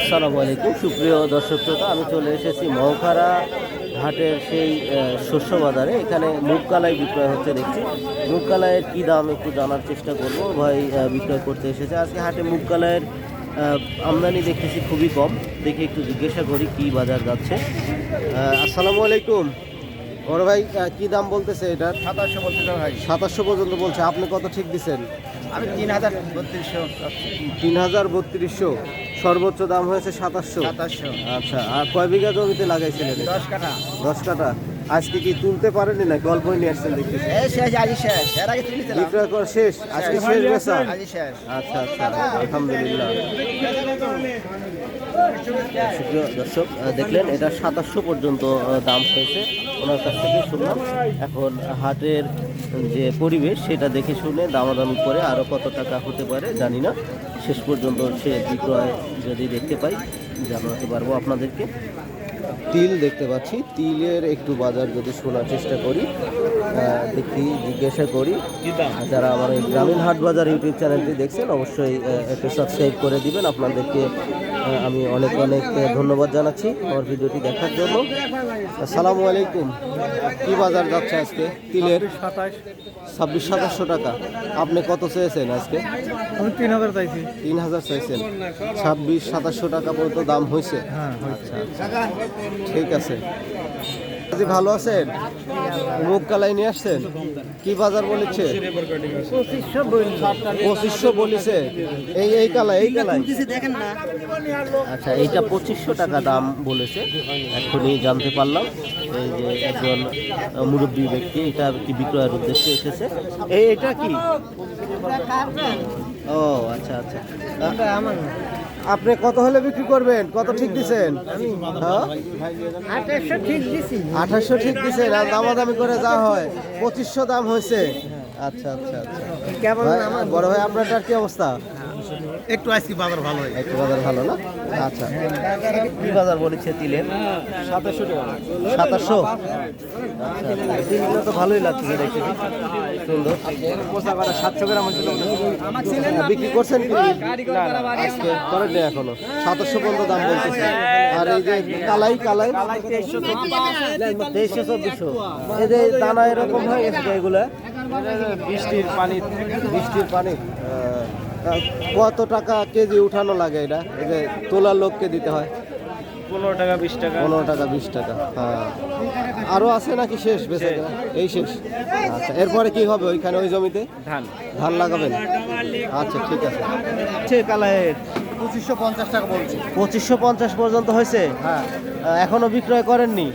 আসসালামু আলাইকুম, সুপ্রিয় দর্শক শ্রোতা, আমি চলে এসেছি মহখারা হাটের সেই শস্য বাজারে। এখানে মুগকালাই বিক্রয় হচ্ছে দেখছি। মুগকালাইয়ের কী দাম একটু জানার চেষ্টা করব। ভাই বিক্রয় করতে এসেছে। আজকে হাটে মুগকালাইয়ের আমদানি দেখতেছি খুবই কম। দেখে একটু জিজ্ঞাসা করি কি বাজার যাচ্ছে। আসসালামু আলাইকুম। বড় ভাই কি দাম বলতেছে এটা সাতাশশো বলতে ভাই। সাতাশশো পর্যন্ত বলছে। আপনি কত ঠিক দিচ্ছেন আমি তিন হাজার বত্রিশশো তিন হাজার বত্রিশশো। সর্বোচ্চ দাম হয়েছে সাতাশশো। সাতাশশো। আচ্ছা আর কয় বিঘা জমিতে লাগাইছিলেন দশ কাঠা। দশ কাটা আজকে কি তুলতে পারেনি না গল্পই নিয়ে আসছেন দেখতেছি। তুলেছিলাম বিক্রয় করা শেষ। আজকে শেষ বেচা আচ্ছা আচ্ছা। আলহামদুলিল্লাহ। দর্শক দেখলেন এটা সাতাশশো পর্যন্ত দাম হয়েছে। ওনার কাছ থেকে শুনলাম। এখন হাটের যে পরিবেশ সেটা দেখে শুনে দামাদামি করে আরও কত টাকা হতে পারে জানি না। শেষ পর্যন্ত সে বিক্রয় যদি দেখতে পাই জানাতে পারব আপনাদেরকে। তিল দেখতে পাচ্ছি। তিলের একটু বাজার যদি শোনার চেষ্টা করি দেখি জিজ্ঞাসা করি। যারা আমার এই গ্রামীণ হাট বাজার ইউটিউব চ্যানেলটি দেখছেন অবশ্যই একটু সাবস্ক্রাইব করে দিবেন। আপনাদেরকে আমি অনেক অনেক ধন্যবাদ জানাচ্ছি আমার ভিডিওটি দেখার জন্য। আসসালামু আলাইকুম। কি বাজার যাচ্ছে আজকে? তিলের? ছাব্বিশ সাতাশশো টাকা। আপনি কত চেয়েছেন আজকে? আমি তিন হাজার চাইছি। তিন হাজার চাইছেন। ছাব্বিশ সাতাশশো টাকা পর্যন্ত দাম হয়েছে? হ্যাঁ আচ্ছা আচ্ছা। ঠিক আছে। আজি ভালো আছেন? মুগ কালাই নিয়ে আসছেন? কি বাজার বলেছে? পঁচিশশো বলেছে। এই এই কালাই এই কালাই। আচ্ছা এইটা পঁচিশশো টাকা দাম বলেছে। এখনই জানতে পারলাম। এই যে একজন মুরব্বী ব্যক্তি এটা কি বিক্রয়ের উদ্দেশ্যে এসেছে। এই এটা কি? ও আচ্ছা আচ্ছা। আহ, আপনি কত হলে বিক্রি করবেন? কত ঠিক দিছেন? হ্যাঁ? আঠাশশো ঠিক দিছেন আর দামাদামি করে যা হয় পঁচিশশো দাম হয়েছে। আচ্ছা আচ্ছা আচ্ছা। বড় ভাই আপনারটার কি অবস্থা? একটু আজকে বাজার ভালো হয়। একটু বাজার ভালো না? আচ্ছা। কি বাজার বলেছে তিলের? সাতাশশো টাকা। সাতাশশো? তিলগুলো তো ভালোই লাগছে দেখতে। সুন্দর। সাতশো গ্রাম বিক্রি করছেন করেন এখনও। সাতাশশো পর্যন্ত দাম বলতেছে আর এই যে কালাই কালাই? তেইশশো চব্বিশশো। এই যে দানা এরকম হয়ে গেছে এগুলা? বৃষ্টির পানি। বৃষ্টির পানি। কত টাকা কেজি উঠানো লাগে এটা? এই যে তোলার লোককে দিতে হয়। পনেরো টাকা বিশ টাকা। পনেরো টাকা বিশ টাকা হ্যাঁ। আরও আছে নাকি শেষ বেঁচে এই শেষ? আচ্ছা এরপরে কি হবে ওইখানে ওই জমিতে? ধান। ধান লাগাবেন? আচ্ছা ঠিক আছে। ঠিক কালায়ের পঁচিশশো পঞ্চাশ টাকা বলছি। পঁচিশশো পঞ্চাশ পর্যন্ত হয়েছে? হ্যাঁ। এখনও বিক্রয় করেননি?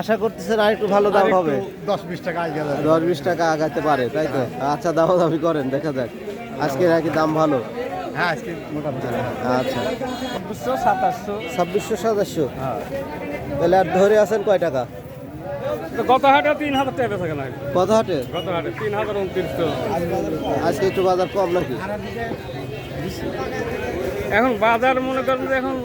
আশা করতেছেন আর একটু ভালো দাম হবে? দশ বিশ টাকা দশ বিশ টাকা আগাতে পারে তাই তো? আচ্ছা দাম দামি করেন দেখা যাক। আজকে নাকি দাম ভালো? হ্যাঁ আজকে মোটামুটি আচ্ছা। চব্বিশশো সাতাশশো। ছাব্বিশশো সাতাশশো? হ্যাঁ। তাহলে আর ধরে আছেন কয় টাকা? গত হাটে তিন হাজার টাকা বেচা কেনা কত হাটে গত হাটে তিন হাজার উনত্রিশশো। আজকে একটু বাজার কম নাকি? এখন বাজার মনে করেন যে এখন